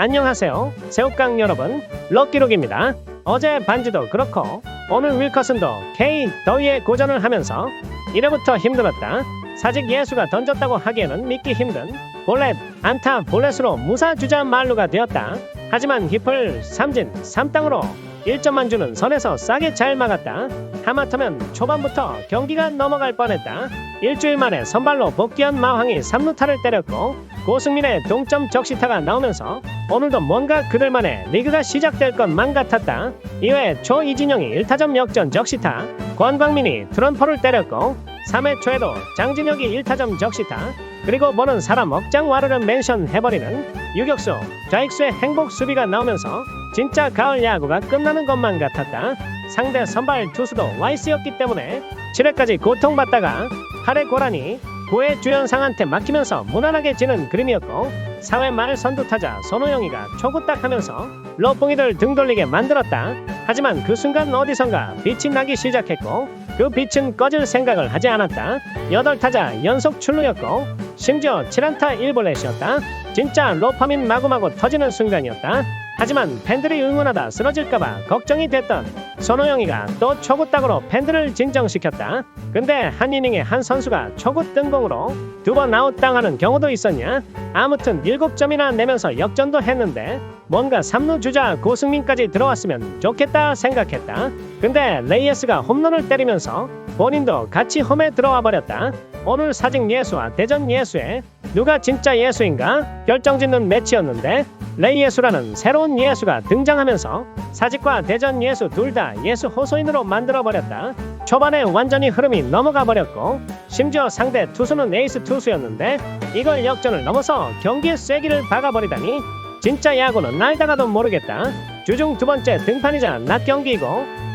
안녕하세요. 새우깡 여러분, 럭키록입니다. 어제 반지도 그렇고 오늘 윌커슨도 K 더위에 고전을 하면서 이래부터 힘들었다. 사직 예수가 던졌다고 하기에는 믿기 힘든 볼렛, 안타, 볼렛으로 무사 주자 말루가 되었다. 하지만 힙을 삼진, 삼땅으로 1점만 주는 선에서 싸게 잘 막았다. 하마터면 초반부터 경기가 넘어갈 뻔했다. 일주일 만에 선발로 복귀한 마황이 3루타를 때렸고 고승민의 동점 적시타가 나오면서 오늘도 뭔가 그들만의 리그가 시작될 것만 같았다. 이외에 초 이진영이 1타점 역전 적시타, 권광민이 트럼퍼를 때렸고 3회 초에도 장진혁이 1타점 적시타, 그리고 보는 사람 억장 와르르 멘션 해버리는 유격수, 좌익수의 행복 수비가 나오면서 진짜 가을 야구가 끝나는 것만 같았다. 상대 선발 투수도 와이스였기 때문에 7회까지 고통받다가 8회 고라니 9회 주연상한테 맡기면서 무난하게 지는 그림이었고 4회 말 선두타자 손호영이가 초구딱 하면서 러뽕이들 등 돌리게 만들었다. 하지만 그 순간 어디선가 빛이 나기 시작했고 그 빛은 꺼질 생각을 하지 않았다. 8타자 연속 출루였고 심지어 7안타 1볼넷이었다. 진짜 로파민 마구마구 터지는 순간이었다. 하지만 팬들이 응원하다 쓰러질까봐 걱정이 됐던 손호영이가 또 초구딱으로 팬들을 진정시켰다. 근데 한 이닝에 한 선수가 초구 뜬공으로 두 번 아웃 당하는 경우도 있었냐? 아무튼 7점이나 내면서 역전도 했는데 뭔가 3루 주자 고승민까지 들어왔으면 좋겠다 생각했다. 근데 레이에스가 홈런을 때리면서 본인도 같이 홈에 들어와 버렸다. 오늘 사직 예수와 대전 예수에 누가 진짜 예수인가 결정짓는 매치였는데 레이 예수라는 새로운 예수가 등장하면서 사직과 대전 예수 둘 다 예수 호소인으로 만들어 버렸다. 초반에 완전히 흐름이 넘어가 버렸고 심지어 상대 투수는 에이스 투수였는데 이걸 역전을 넘어서 경기의 쐐기를 박아버리다니 진짜 야구는 날다가도 모르겠다. 주중 두 번째 등판이자 낮 경기이고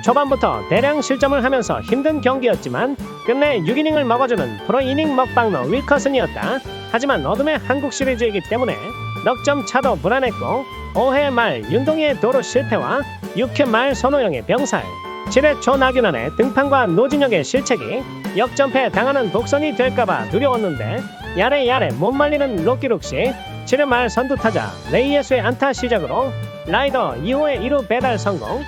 초반부터 대량 실점을 하면서 힘든 경기였지만 끝내 6이닝을 먹어주는 프로 이닝 먹방러 윌커슨이었다. 하지만 어둠의 한국 시리즈이기 때문에 넉 점 차도 불안했고 5회 말 윤동희의 도로 실패와 6회 말 손호영의 병살 7회 초 나균환의 등판과 노진혁의 실책이 역전패 당하는 복선이 될까봐 두려웠는데 야래야래 못 말리는 로키룩시 7회 말 선두타자 레이예수의 안타 시작으로 라이더 2호의 1루 배달 성공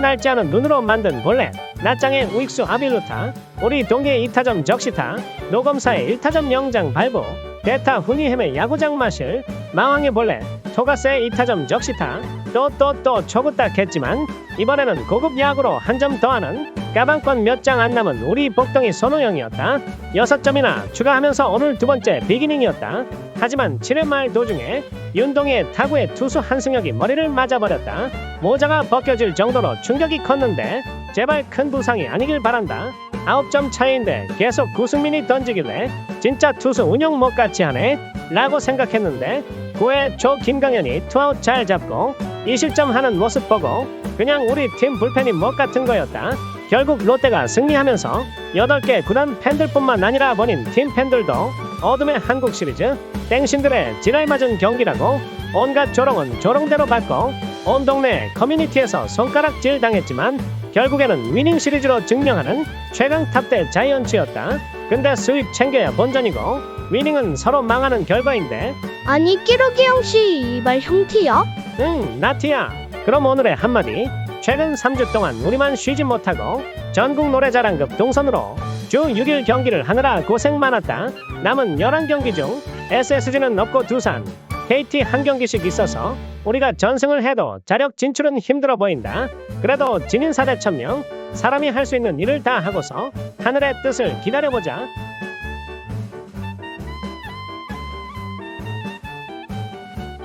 날지 않은 눈으로 만든 볼넷 낮장의 우익수 아빌루타 우리 동계의 2타점 적시타 노검사의 1타점 영장 발부 대타 훈이햄의 야구장 마실 마왕의 볼넷 토가스의 2타점 적시타 또 또또 초구딱 했지만 이번에는 고급 야구로 한 점 더하는 가방권 몇 장 안 남은 우리 복덩이 손호영이었다. 6점이나 추가하면서 오늘 두 번째 비기닝이었다. 하지만 7회 말 도중에 윤동의 타구의 투수 한승혁이 머리를 맞아버렸다. 모자가 벗겨질 정도로 충격이 컸는데 제발 큰 부상이 아니길 바란다. 9점 차이인데 계속 구승민이 던지길래 진짜 투수 운영 못 같이 하네? 라고 생각했는데 9회 초 김강현이 투아웃 잘 잡고 2실점 하는 모습 보고 그냥 우리 팀 불펜이 못 같은 거였다 결국 롯데가 승리하면서 8개 구단 팬들뿐만 아니라 본인 팀 팬들도 어둠의 한국 시리즈 땡신들의 지랄 맞은 경기라고 온갖 조롱은 조롱대로 받고 온 동네 커뮤니티에서 손가락질 당했지만 결국에는 위닝 시리즈로 증명하는 최강 탑대 자이언츠였다. 근데 수익 챙겨야 본전이고 위닝은 서로 망하는 결과인데 아니 끼룩이 형씨 이발 형티야? 응 나티야 그럼 오늘의 한마디 최근 3주 동안 우리만 쉬지 못하고 전국 노래자랑급 동선으로 주 6일 경기를 하느라 고생 많았다. 남은 11경기 중 SSG는 없고 두산 KT 한 경기씩 있어서 우리가 전승을 해도 자력 진출은 힘들어 보인다. 그래도 진인사대 천명 사람이 할 수 있는 일을 다 하고서 하늘의 뜻을 기다려보자